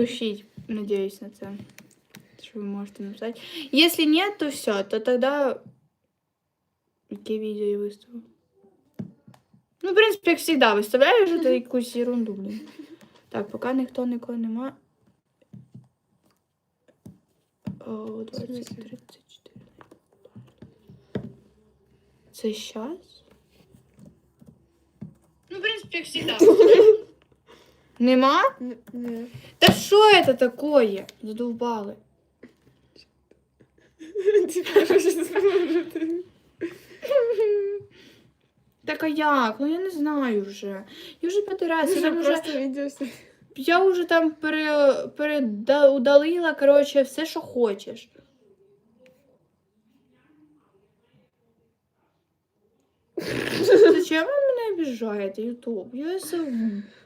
Пишіть, надіюсь на це. Що ви можете написати. Якщо ні, то все, то тоді. Яке відео я виставлю? Ну, в принципі, як завжди, виставляю вже то якусь ерунду, блін. Так, поки ніхто нікого нема. О, 20, 34. Це щас? Ну, в принципі, як завжди. Нема? Ні. Та що це такое? Задовбали. Так а як? Ну я не знаю вже. Я вже п'ятий раз. Я, там вже, просто я вже там пере, переда- удалила, коротше, все, що хочеш. Зачем ви мене обіжаєте, Ютуб? Я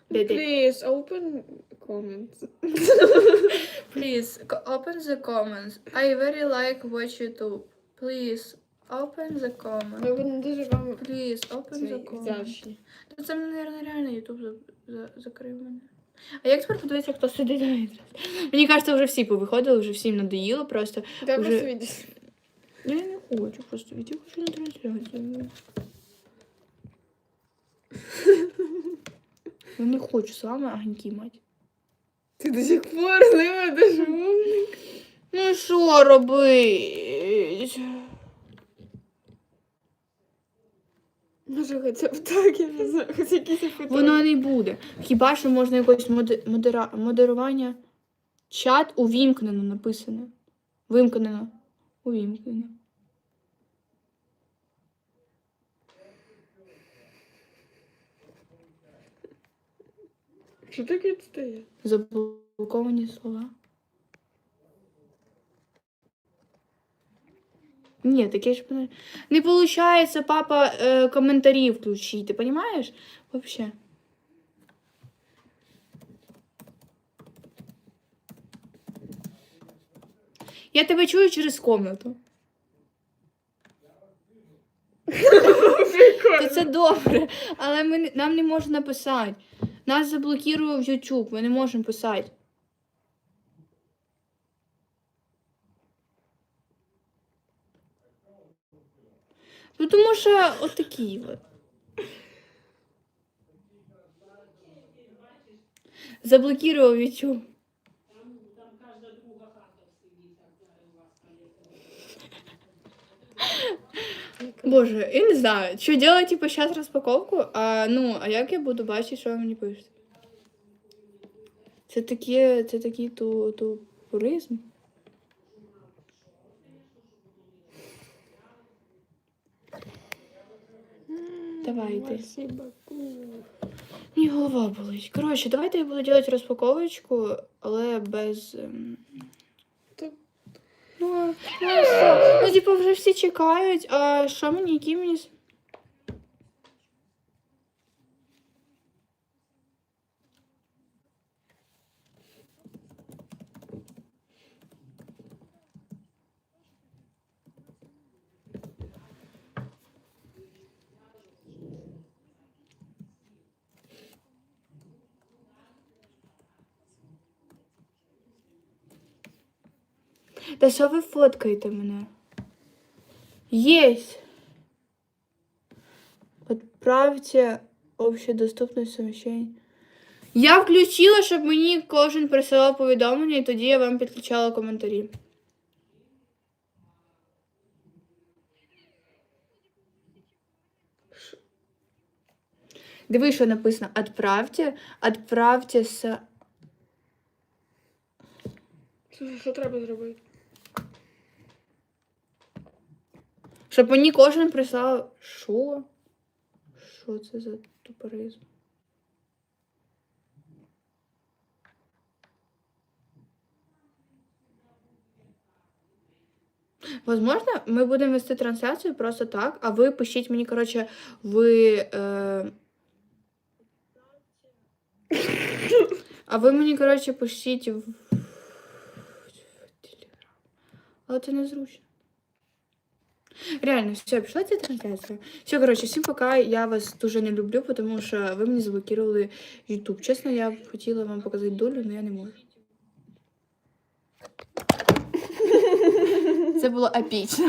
Please, open comments. Please, open the comments. I very like watch YouTube. Please, open the comments. Ми будемо дуже вам Please, open the comments. вдячні. Та це, мабуть, реально Ютуб за, за, закрив мене. А як тепер подивитися, хто сидить на? Мені кажеться, вже всі повиходили, вже всім надоїло просто. Да, Уже- просто відео. Я не хочу просто відео, хочу на трансляцію. Я не хочу з вами огоньки мати. Ти до сих пор не ведеш мовник. Ну що робить? Може, хоча б так, я не знаю, хоч якісь. Воно не буде. Хіба що можна якось моде- модера... модерування? Чат увімкнено написано. Вимкнено. Увімкнено. Що таке стає? Заблоковані слова. Ні, таке ж не- не виходить, папа, е, коментарі включити, ти розумієш? Вообще. Я тебе чую через комнату. Це добре, але ми, нам не можна написати. Нас заблокував YouTube, ми не можемо писати. Ну, тому що отакі ви. Заблокував YouTube. Боже, я не знаю, що делать, типу, сейчас розпаковку, а ну, а як я буду бачити, що мені пишете? Це такі, це такий ту, тупоризм. Давайте. Мені голова болить. Коротше, давайте я буду робити розпаковочку, але без. Ну, ну, що? ну, типу, вже всі чекають, а що мені, які мені. Та що ви фоткаєте мене? Есть. Отправьте общедоступне совмещение. Я включила, щоб мені кожен присилав повідомлення, і тоді я вам підключала коментарі. Диви, що написано. Отправьте, отправьте с... Що треба зробити? Щоб мені кожен прислав. Що? Що це за тупоризм? Возможно, ми будемо вести трансляцію просто так, а ви пишіть мені, коротше, ви. Е... А ви мені, коротше, пишіть в. Але це незручно. Реально, все, пішла ця трансляція. Все, коротше, всім пока. Я вас дуже не люблю, тому що ви мені заблокували YouTube. Чесно, я хотіла вам показати долю, але я не можу. Це було епічно.